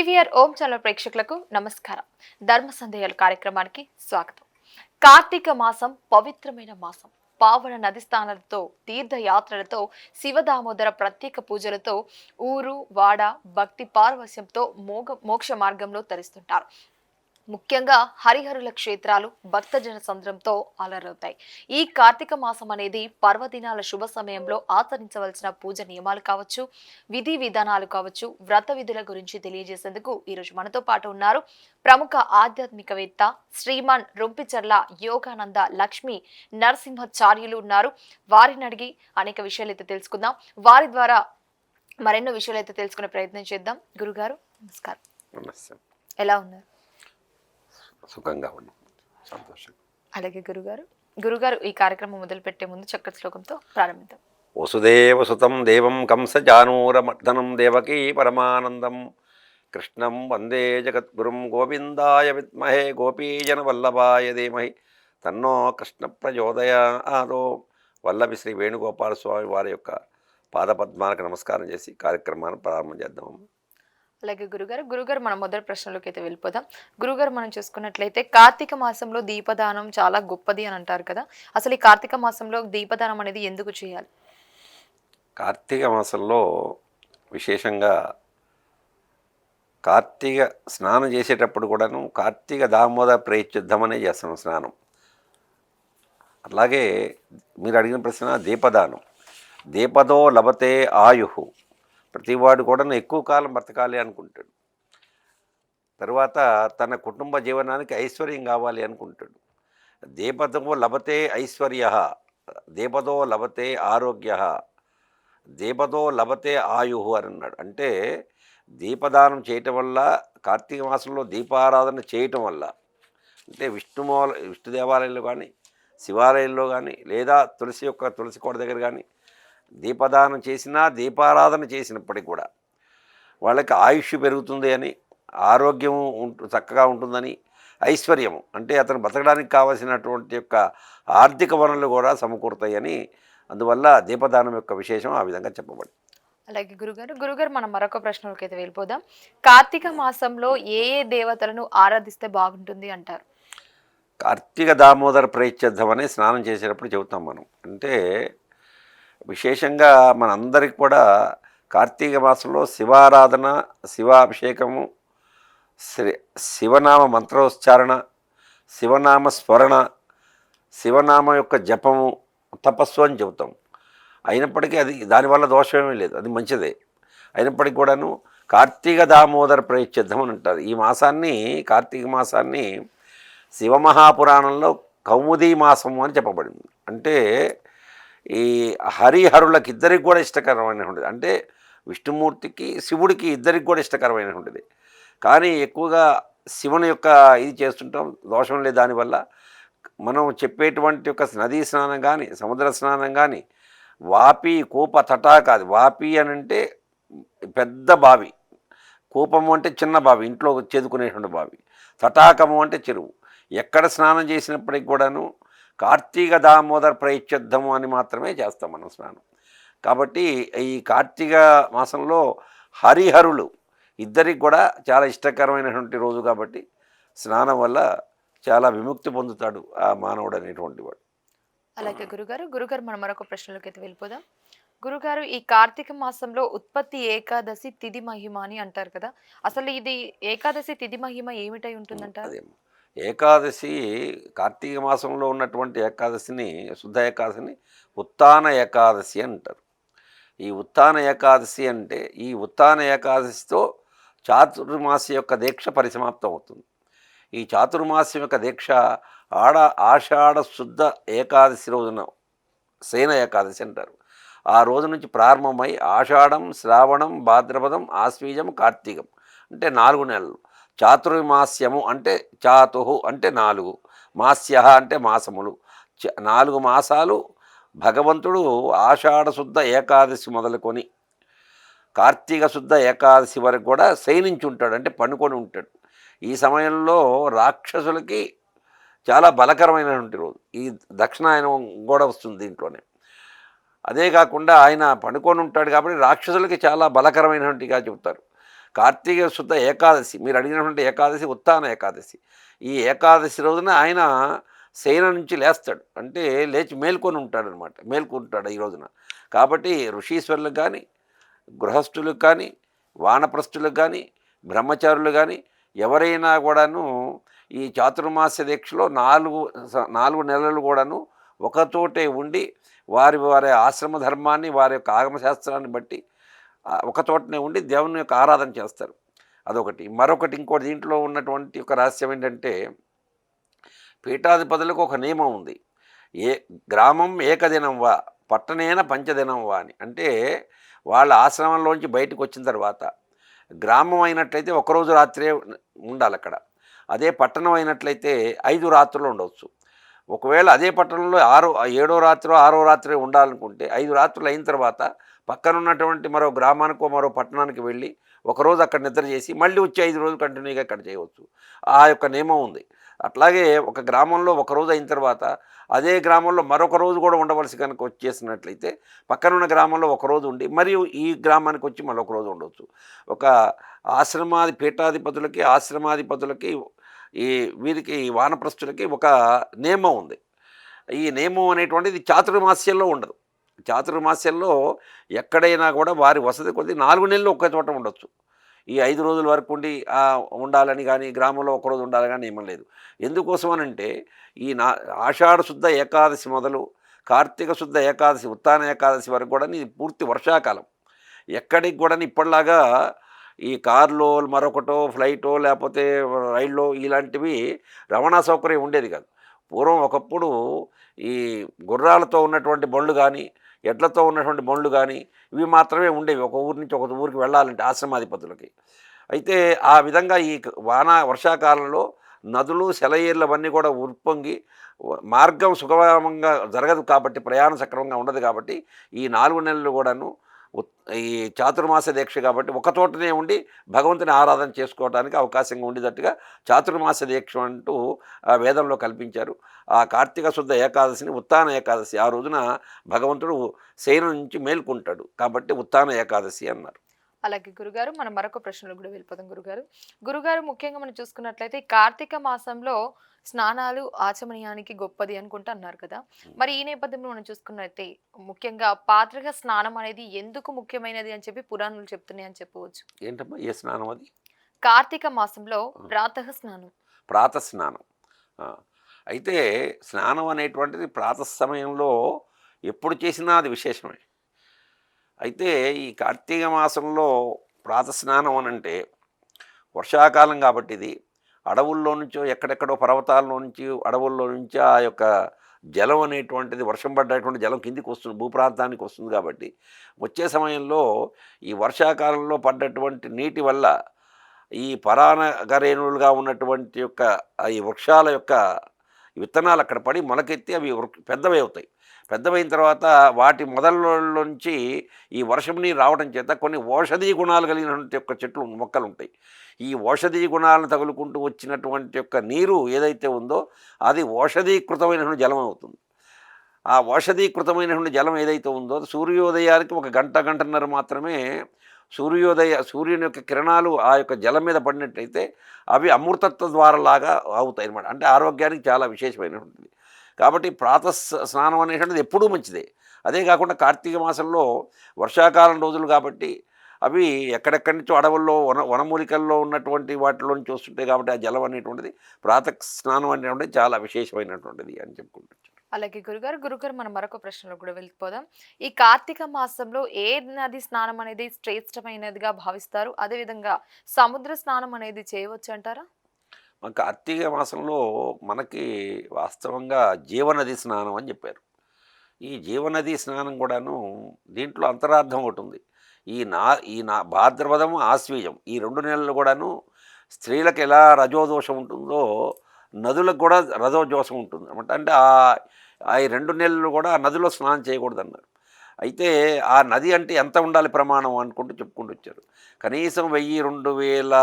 CVR ఓం channel ప్రేక్షకులకు నమస్కారం. ధర్మ సందేహాల కార్యక్రమానికి స్వాగతం. కార్తీక మాసం పవిత్రమైన మాసం. పావన నది స్థానాలతో తీర్థయాత్రలతో శివదామోదర ప్రత్యేక పూజలతో ఊరు వాడ భక్తి పార్వశ్యంతో మోగ మోక్ష మార్గంలో తరిస్తుంటారు. ముఖ్యంగా హరిహరుల క్షేత్రాలు భక్తజన సంద్రంతో అలరవుతాయి. ఈ కార్తీక మాసం అనేది పర్వదినాల శుభ సమయంలో ఆచరించవలసిన పూజ నియమాలు కావచ్చు విధి విధానాలు కావచ్చు వ్రత విధుల గురించి తెలియజేసేందుకు ఈరోజు మనతో పాటు ఉన్నారు ప్రముఖ ఆధ్యాత్మికవేత్త శ్రీమాన్ రొంపిచర్ల యోగానంద లక్ష్మి నరసింహాచార్యులు ఉన్నారు. వారిని అడిగి అనేక విషయాలు అయితే తెలుసుకుందాం. వారి ద్వారా మరెన్నో విషయాలు అయితే తెలుసుకునే ప్రయత్నం చేద్దాం. గురుగారు నమస్కారం. ఎలా ఉన్నారు? సుఖంగా ఉన్నాం సంతోషం అలాగే గురుగారు గురుగారు ఈ కార్యక్రమం మొదలుపెట్టే ముందు చక్కటి శ్లోకంతో ప్రారంభిద్దాం. వసుదేవ సుతం దేవం కంసజానూరమర్దనం దేవకీ పరమానందం. కృష్ణం వందే జగద్గురుం గోవిందాయ విద్మహే గోపీజన వల్లభాయ ధీమహి. తన్నో కృష్ణ ప్రచోదయాదో వల్లభి శ్రీ వేణుగోపాల స్వామి వారి యొక్క పాదపద్మాలకు నమస్కారం చేసి కార్యక్రమాన్ని ప్రారంభం చేద్దాం. అలాగే గురుగారు గురుగారు మనం మొదటి ప్రశ్నలోకి అయితే వెళ్ళిపోదాం. గురుగారు మనం చూసుకున్నట్లయితే కార్తీక మాసంలో దీపదానం చాలా గొప్పది అని అంటారు కదా. అసలు ఈ కార్తీక మాసంలో దీపదానం అనేది ఎందుకు చేయాలి? కార్తీక మాసంలో విశేషంగా కార్తీక స్నానం చేసేటప్పుడు కూడాను కార్తీక దామోదర ప్రయత్యుద్ధమనే చేస్తాం స్నానం. అలాగే మీరు అడిగిన ప్రశ్న దీపదానం. దీపదో లభతే ఆయు. ప్రతివాడు కూడా ఎక్కువ కాలం బ్రతకాలి అనుకుంటాడు. తర్వాత తన కుటుంబ జీవనానికి ఐశ్వర్యం కావాలి అనుకుంటాడు. దేపదో లభతే ఐశ్వర్య దేపదో లభతే ఆరోగ్య దీపదో లభతే ఆయు అని అన్నాడు. అంటే దీపదానం చేయటం వల్ల కార్తీక మాసంలో దీపారాధన చేయటం వల్ల అంటే విష్ణుమూల విష్ణు దేవాలయంలో కానీ శివాలయంలో కానీ లేదా తులసి యొక్క తులసి కోట దగ్గర కానీ దీపదానం చేసినా దీపారాధన చేసినప్పటికీ కూడా వాళ్ళకి ఆయుష్ పెరుగుతుంది అని ఆరోగ్యం ఉంటు చక్కగా ఉంటుందని ఐశ్వర్యం అంటే అతను బతకడానికి కావలసినటువంటి యొక్క ఆర్థిక వనరులు కూడా సమకూరుతాయని అందువల్ల దీపదానం యొక్క విశేషం ఆ విధంగా చెప్పబడింది. అలాగే గురుగారు గురుగారు మనం మరొక ప్రశ్నలోకి అయితే వెళ్ళిపోదాం. కార్తీక మాసంలో ఏ ఏ దేవతలను ఆరాధిస్తే బాగుంటుంది అంటారు? కార్తీక దామోదర ప్రయత్యర్థం అని స్నానం చేసేటప్పుడు చెబుతాం మనం. అంటే విశేషంగా మనందరికి కూడా కార్తీక మాసంలో శివారాధన శివాభిషేకము శ్రీ శివనామ మంత్రోచ్చారణ శివనామ స్మరణ శివనామ యొక్క జపము తపస్సు అని చెబుతాం. అయినప్పటికీ అది దానివల్ల దోషమేమీ లేదు. అది మంచిదే. అయినప్పటికీ కూడాను కార్తీక దామోదర ప్రయత్యర్థం అని అంటారు. ఈ మాసాన్ని కార్తీక మాసాన్ని శివమహాపురాణంలో కౌముదీ మాసము అని చెప్పబడింది. అంటే ఈ హరిహరులకి ఇద్దరికి కూడా ఉంటుంది అంటే విష్ణుమూర్తికి శివుడికి ఇద్దరికి కూడా ఇష్టకరమైనటువంటిది కానీ ఎక్కువగా శివుని యొక్క ఇది చేస్తుంటాం దోషం లేదు దానివల్ల మనం చెప్పేటువంటి ఒక నదీ స్నానం కానీ సముద్ర స్నానం కానీ వాపి కూప తటా కాదు. వాపి అని అంటే పెద్ద బావి. కూపము అంటే చిన్న బావి ఇంట్లో చేదుకునేటువంటి బావి. తటాకము అంటే చెరువు. ఎక్కడ స్నానం చేసినప్పటికి కూడాను కార్తీక దామోదర ప్రయత్యర్థము అని మాత్రమే చేస్తాం మనం స్నానం. కాబట్టి ఈ కార్తీక మాసంలో హరిహరులు ఇద్దరికి కూడా చాలా ఇష్టకరమైనటువంటి రోజు కాబట్టి స్నానం వల్ల చాలా విముక్తి పొందుతాడు ఆ మానవుడు అనేటువంటి వాడు. అలాగే గురుగారు గురుగారు మనం మరొక ప్రశ్నలోకి అయితే వెళ్ళిపోదాం. గురుగారు ఈ కార్తీక మాసంలో ఉత్పత్తి ఏకాదశి తిథి మహిమ అని అంటారు కదా. అసలు ఇది ఏకాదశి తిథి మహిమ ఏమిటై ఉంటుందంటారు? అదే ఏకాదశి కార్తీక మాసంలో ఉన్నటువంటి ఏకాదశిని శుద్ధ ఏకాదశిని ఉత్తాన ఏకాదశి అంటారు. ఈ ఉత్తాన ఏకాదశి అంటే ఈ ఉత్తాన ఏకాదశితో చాతుర్మాసి యొక్క దీక్ష పరిసమాప్తం అవుతుంది. ఈ చాతుర్మాస్యం యొక్క దీక్ష ఆడ ఆషాఢ శుద్ధ ఏకాదశి రోజున సేన ఏకాదశి అంటారు. ఆ రోజు నుంచి ప్రారంభమై ఆషాఢం శ్రావణం భాద్రపదం ఆశ్వీజం కార్తీకం అంటే నాలుగు నెలలు. చాతుర్మాస్యము అంటే చాతు అంటే నాలుగు మాస్య అంటే మాసములు. చ- నాలుగు మాసాలు భగవంతుడు ఆషాఢశుద్ధ ఏకాదశి మొదలుకొని కార్తీక శుద్ధ ఏకాదశి వరకు కూడా శయనించి ఉంటాడు అంటే పండుకొని ఉంటాడు. ఈ సమయంలో రాక్షసులకి చాలా బలకరమైనటువంటి రోజు. ఈ దక్షిణాయనం కూడా వస్తుంది దీంట్లోనే. అదే కాకుండా ఆయన పండుకొని ఉంటాడు కాబట్టి రాక్షసులకి చాలా బలకరమైనటువంటిగా చెబుతారు. కార్తీక శుద్ధ ఏకాదశి మీరు అడిగినటువంటి ఏకాదశి ఉత్తాన ఏకాదశి. ఈ ఏకాదశి రోజున ఆయన శయన నుంచి లేస్తాడు. అంటే లేచి మేల్కొని ఉంటాడు అనమాట మేల్కొంటాడు ఈ రోజున. కాబట్టి ఋషీశ్వరులకు కానీ గృహస్థులకు కానీ వానప్రస్థులకు కానీ బ్రహ్మచారులు కానీ ఎవరైనా కూడాను ఈ చాతుర్మాస దీక్షలో నాలుగు నాలుగు నెలలు కూడాను ఒకచోటే ఉండి వారి వారి ఆశ్రమ ధర్మాన్ని వారి యొక్క ఆగమశాస్త్రాన్ని బట్టి ఒక చోటనే ఉండి దేవుని యొక్క ఆరాధన చేస్తారు. అదొకటి. మరొకటి ఇంకోటి దీంట్లో ఉన్నటువంటి ఒక రహస్యం ఏంటంటే పీఠాధిపతులకు ఒక నియమం ఉంది. ఏ గ్రామం ఏకదినం వా పట్టణేన పంచదినం వా అని. అంటే వాళ్ళ ఆశ్రమంలోంచి బయటకు వచ్చిన తర్వాత గ్రామం అయినట్లయితే ఒకరోజు రాత్రే ఉండాలి అక్కడ. అదే పట్టణం అయినట్లయితే ఐదు రాత్రులు ఉండవచ్చు ఒకవేళ అదే పట్టణంలో ఆరో ఏడో రాత్రి ఆరో రాత్రి ఉండాలనుకుంటే ఐదు రాత్రులు అయిన తర్వాత పక్కన ఉన్నటువంటి మరో గ్రామానికో మరో పట్టణానికి వెళ్ళి ఒకరోజు అక్కడ నిద్ర చేసి మళ్ళీ వచ్చి ఐదు రోజులు కంటిన్యూగా ఇక్కడ చేయవచ్చు. ఆ యొక్క నియమం ఉంది. అట్లాగే ఒక గ్రామంలో ఒక రోజు అయిన తర్వాత అదే గ్రామంలో మరొక రోజు కూడా ఉండవలసి కనుక వచ్చేసినట్లయితే పక్కనున్న గ్రామంలో ఒక రోజు ఉండి మరియు ఈ గ్రామానికి వచ్చి మరొక రోజు ఉండవచ్చు. ఒక ఆశ్రమాది పీఠాధిపతులకి ఆశ్రమాధిపతులకి ఈ వీరికి వానప్రస్తులకి ఒక నియమం ఉంది. ఈ నియమం అనేటువంటిది చాతుర్మాస్యంలో ఉండదు. చాతుర్మాస్యంలో ఎక్కడైనా కూడా వారి వసతి కొద్ది నాలుగు నెలలు ఒకే చోట ఉండొచ్చు. ఈ ఐదు రోజుల వరకు ఉండి ఉండాలని కానీ గ్రామంలో ఒకరోజు ఉండాలని కానీ ఏమీ లేదు. ఎందుకోసం అనంటే ఈ నా ఆషాఢ శుద్ధ ఏకాదశి మొదలు కార్తీక శుద్ధ ఏకాదశి ఉత్తాన ఏకాదశి వరకు కూడా ఇది పూర్తి వర్షాకాలం. ఎక్కడికి కూడా ఇప్పటిలాగా ఈ కార్లో మరొకటో ఫ్లైటో లేకపోతే రైల్లో ఇలాంటివి రవాణా సౌకర్యం ఉండేది కాదు. పూర్వం ఒకప్పుడు ఈ గుర్రాలతో ఉన్నటువంటి బండ్లు కానీ ఎడ్లతో ఉన్నటువంటి బండ్లు కానీ ఇవి మాత్రమే ఉండేవి. ఒక ఊరి నుంచి ఒక ఊరికి వెళ్ళాలంటే ఆశ్రమాధిపతులకి. అయితే ఆ విధంగా ఈ వాన వర్షాకాలంలో నదులు సెలయేర్లు అవన్నీ కూడా ఉప్పొంగి మార్గం సుగమంగా జరగదు కాబట్టి ప్రయాణం సక్రమంగా ఉండదు కాబట్టి ఈ నాలుగు నెలలు కూడాను ఈ చాతుర్మాస దీక్ష కాబట్టి ఒక తోటనే ఉండి భగవంతుని ఆరాధన చేసుకోవడానికి అవకాశంగా ఉండేటట్టుగా చాతుర్మాస దీక్ష అంటూ ఆ వేదంలో కల్పించారు. ఆ కార్తీక శుద్ధ ఏకాదశిని ఉత్తాన ఏకాదశి ఆ రోజున భగవంతుడు శయనం నుంచి మేల్కొంటాడు. కాబట్టి ఉత్తాన ఏకాదశి అన్నారు. అలాగే గురుగారు మనం మరొక ప్రశ్నలు కూడా వెళ్ళిపోతాం గురుగారు. గురుగారు ముఖ్యంగా మనం చూసుకున్నట్లయితే ఈ కార్తీక మాసంలో స్నానాలు ఆచమనీయానికి గొప్పది అనుకుంటూ అన్నారు కదా. మరి ఈ నేపథ్యంలో మనం చూసుకున్నట్లయితే ముఖ్యంగా పాత్రగా స్నానం అనేది ఎందుకు ముఖ్యమైనది అని చెప్పి పురాణాలు చెప్తున్నాయి అని చెప్పవచ్చు. ఏంటమ్మా ఏ స్నానం అది? కార్తీక మాసంలో ప్రాతః స్నానం. ప్రాత స్నానం. అయితే స్నానం అనేటువంటిది ప్రాత సమయంలో ఎప్పుడు చేసినా అది విశేషమే. అయితే ఈ కార్తీక మాసంలో ప్రాత స్నానం అని అంటే వర్షాకాలం కాబట్టి ఇది అడవుల్లో నుంచో ఎక్కడెక్కడో పర్వతాల్లో నుంచి అడవుల్లో నుంచి ఆ యొక్క జలం అనేటువంటిది వర్షం పడ్డటువంటి జలం కిందికి వస్తుంది భూప్రాంతానికి వస్తుంది కాబట్టి వచ్చే సమయంలో ఈ వర్షాకాలంలో పడ్డటువంటి నీటి వల్ల ఈ పరానగరేణులుగా ఉన్నటువంటి యొక్క ఈ వృక్షాల యొక్క విత్తనాలు అక్కడ పడి మొలకెత్తి అవి పెద్దవి అవుతాయి. పెద్దవైన తర్వాత వాటి మొదలలోంచి ఈ వర్షం నీరు రావడం చేత కొన్ని ఔషధీయ గుణాలు కలిగినటువంటి యొక్క చెట్లు మొక్కలు ఉంటాయి ఈ ఔషధీ గుణాలను తగులుకుంటూ వచ్చినటువంటి యొక్క నీరు ఏదైతే ఉందో అది ఔషధీకృతమైనటువంటి జలం అవుతుంది. ఆ ఔషధీకృతమైనటువంటి జలం ఏదైతే ఉందో సూర్యోదయానికి ఒక గంట గంటన్నర మాత్రమే సూర్యోదయ సూర్యుని యొక్క కిరణాలు ఆ యొక్క జలం మీద పడినట్టయితే అవి అమృతత్వ ద్వారలాగా అవుతాయి అన్నమాట అంటే ఆరోగ్యానికి చాలా విశేషమైనటువంటిది. కాబట్టి ప్రాత స్నానం అనేటువంటిది ఎప్పుడూ మంచిదే. అదే కాకుండా కార్తీక మాసంలో వర్షాకాలం రోజులు కాబట్టి అవి ఎక్కడెక్కడి నుంచో అడవుల్లో వన వనమూలికల్లో ఉన్నటువంటి వాటిలో నుంచి వస్తుంటాయి కాబట్టి ఆ జలం అనేటువంటిది ప్రాత స్నానం అనేటువంటిది చాలా విశేషమైనటువంటిది అని చెప్పుకుంటున్నాను అలాగే గురుగారు గురుగారు మనం మరొక ప్రశ్నలో కూడా వెళ్ళిపోదాం. ఈ కార్తీక మాసంలో ఏ నది స్నానం అనేది శ్రేష్టమైనదిగా భావిస్తారు? అదేవిధంగా సముద్ర స్నానం అనేది చేయవచ్చు అంటారా కార్తీక మాసంలో మనకి వాస్తవంగా జీవనది స్నానం అని చెప్పారు. ఈ జీవనది స్నానం కూడాను దీంట్లో అంతరార్థం ఒకటి ఉంది. ఈ నా ఈ నా భాద్రపదము ఆశ్వీయం. ఈ రెండు నెలలు కూడాను స్త్రీలకు ఎలా రజోదోషం ఉంటుందో నదులకు కూడా రజోదోషం ఉంటుంది. అనమాట అంటే ఆ ఆ ఈ రెండు నెలలు కూడా నదిలో స్నానం చేయకూడదు అన్నారు అయితే ఆ నది అంటే ఎంత ఉండాలి ప్రమాణం అనుకుంటూ చెప్పుకుంటూ వచ్చారు. కనీసం వెయ్యి రెండు వేల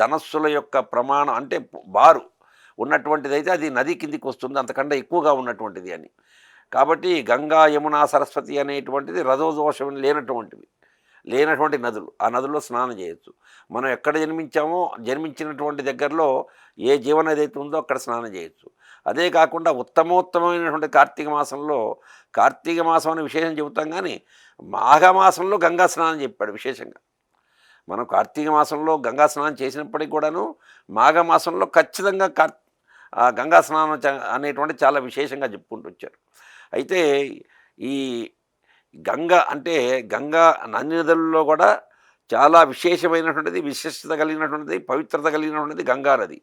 ధనస్సుల యొక్క ప్రమాణం అంటే బారు ఉన్నటువంటిది అయితే అది నది కిందికి వస్తుంది అంతకంటే ఎక్కువగా ఉన్నటువంటిది అని. కాబట్టి గంగా యమున సరస్వతి అనేటువంటిది రథోదోషం లేనటువంటివి లేనటువంటి నదులు. ఆ నదుల్లో స్నానం చేయొచ్చు. మనం ఎక్కడ జన్మించామో జన్మించినటువంటి దగ్గరలో ఏ జీవనది అయితే ఉందో అక్కడ స్నానం చేయొచ్చు. అదే కాకుండా ఉత్తమోత్తమైనటువంటి కార్తీక మాసంలో కార్తీక మాసం అని విశేషం చెబుతాం కానీ మాఘమాసంలో గంగా స్నానం చెప్పాడు విశేషంగా. మనం కార్తీక మాసంలో గంగా స్నానం చేసినప్పటికి కూడాను మాఘమాసంలో ఖచ్చితంగా కార్ ఆ గంగా స్నానం అనేటువంటి చాలా విశేషంగా చెప్పుకుంటూ వచ్చారు. అయితే ఈ గంగ అంటే గంగా అన్ని కూడా చాలా విశేషమైనటువంటిది విశిష్టత కలిగినటువంటిది పవిత్రత కలిగినటువంటిది గంగా నది.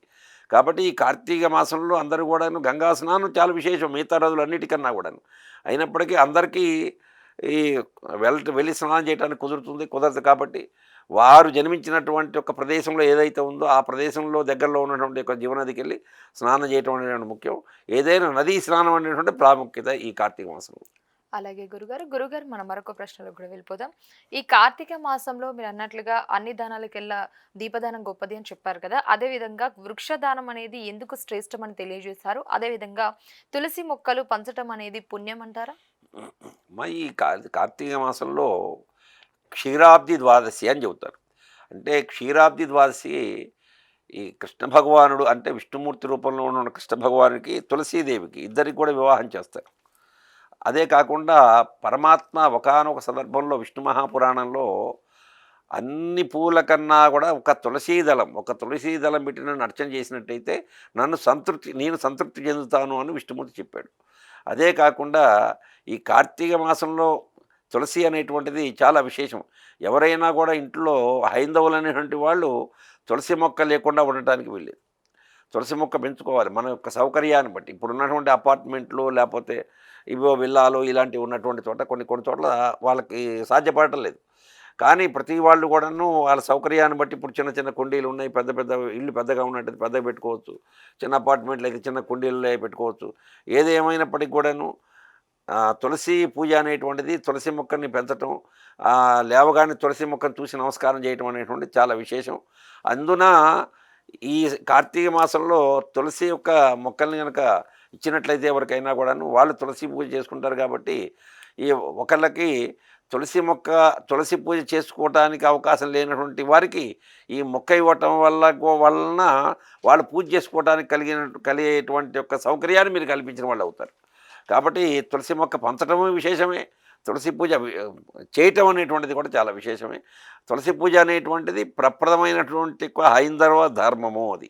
కాబట్టి ఈ కార్తీక మాసంలో అందరూ కూడాను గంగా స్నానం చాలా విశేషం మిగతా నదులు అన్నిటికన్నా కూడాను. అయినప్పటికీ అందరికీ ఈ వెల్ వెళ్ళి స్నానం చేయడానికి కుదురుతుంది కుదరదు కాబట్టి వారు జన్మించినటువంటి ఒక ప్రదేశంలో ఏదైతే ఉందో ఆ ప్రదేశంలో దగ్గరలో ఉన్నటువంటి ఒక జీవనదికి వెళ్ళి స్నానం చేయటం అనేటువంటి ముఖ్యం. ఏదైనా నదీ స్నానం అనేటువంటి ప్రాముఖ్యత ఈ కార్తీక మాసంలో. అలాగే గురుగారు గురుగారు మనం మరొక ప్రశ్నలో కూడా వెళ్ళిపోదాం. ఈ కార్తీక మాసంలో మీరు అన్నట్లుగా అన్ని దానాలకెల్లా దీపదానం గొప్పది అని చెప్పారు కదా అదే విధంగా వృక్షదానం అనేది ఎందుకు శ్రేష్టం అని తెలియజేశారు? అదే విధంగా తులసి మొక్కలు పంచటం అనేది పుణ్యం అంటారా? మా ఈ కా కార్తీక మాసంలో క్షీరాబ్ది ద్వాదశి అని చెబుతారు. అంటే క్షీరాబ్ది ద్వాదశి ఈ కృష్ణ భగవానుడు అంటే విష్ణుమూర్తి రూపంలో ఉన్న కృష్ణ భగవానుడికి తులసీదేవికి ఇద్దరికి కూడా వివాహం చేస్తారు. అదే కాకుండా పరమాత్మ ఒకానొక సందర్భంలో విష్ణు మహాపురాణంలో అన్ని పూల కన్నా కూడా ఒక తులసీ దళం ఒక తులసీ దళం పెట్టి నన్ను అర్చన చేసినట్టయితే నన్ను సంతృప్తి నేను సంతృప్తి చెందుతాను అని విష్ణుమూర్తి చెప్పాడు. అదే కాకుండా ఈ కార్తీక మాసంలో తులసి అనేటువంటిది చాలా విశేషం. ఎవరైనా కూడా ఇంట్లో హైందవులు అనేటువంటి వాళ్ళు తులసి మొక్క లేకుండా ఉండటానికి వెళ్ళేది తులసి మొక్క పెంచుకోవాలి. మన యొక్క సౌకర్యాన్ని బట్టి. ఇప్పుడు ఉన్నటువంటి అపార్ట్మెంట్లు లేకపోతే ఇవో విల్లాలు ఇలాంటివి ఉన్నటువంటి చోట కొన్ని కొన్ని చోట్ల వాళ్ళకి సాధ్యపడటం లేదు. కానీ ప్రతి వాళ్ళు కూడాను వాళ్ళ సౌకర్యాన్ని బట్టి ఇప్పుడు చిన్న చిన్న కుండీలు ఉన్నాయి. పెద్ద పెద్ద ఇల్లు పెద్దగా ఉన్నట్టు పెద్దగా పెట్టుకోవచ్చు. చిన్న అపార్ట్మెంట్లు అయితే చిన్న కుండీలు పెట్టుకోవచ్చు. ఏది ఏమైనప్పటికీ కూడాను తులసి పూజ అనేటువంటిది తులసి మొక్కని పెంచటం లేవగానే తులసి మొక్కను చూసి నమస్కారం చేయటం అనేటువంటిది చాలా విశేషం. అందున ఈ కార్తీక మాసంలో తులసి యొక్క మొక్కల్ని కనుక ఇచ్చినట్లయితే ఎవరికైనా కూడాను వాళ్ళు తులసి పూజ చేసుకుంటారు కాబట్టి ఈ ఒకళ్ళకి తులసి మొక్క తులసి పూజ చేసుకోవటానికి అవకాశం లేనటువంటి వారికి ఈ మొక్క ఇవ్వటం వల్ల వలన వాళ్ళు పూజ చేసుకోవడానికి కలిగిన కలిగేటువంటి యొక్క సౌకర్యాన్ని మీరు కల్పించిన వాళ్ళు అవుతారు. కాబట్టి తులసి మొక్క పంచటము విశేషమే. తులసి పూజ చేయటం అనేటువంటిది కూడా చాలా విశేషమే. తులసి పూజ అనేటువంటిది ప్రప్రదమైనటువంటి ఒక హైందవ ధర్మము అది.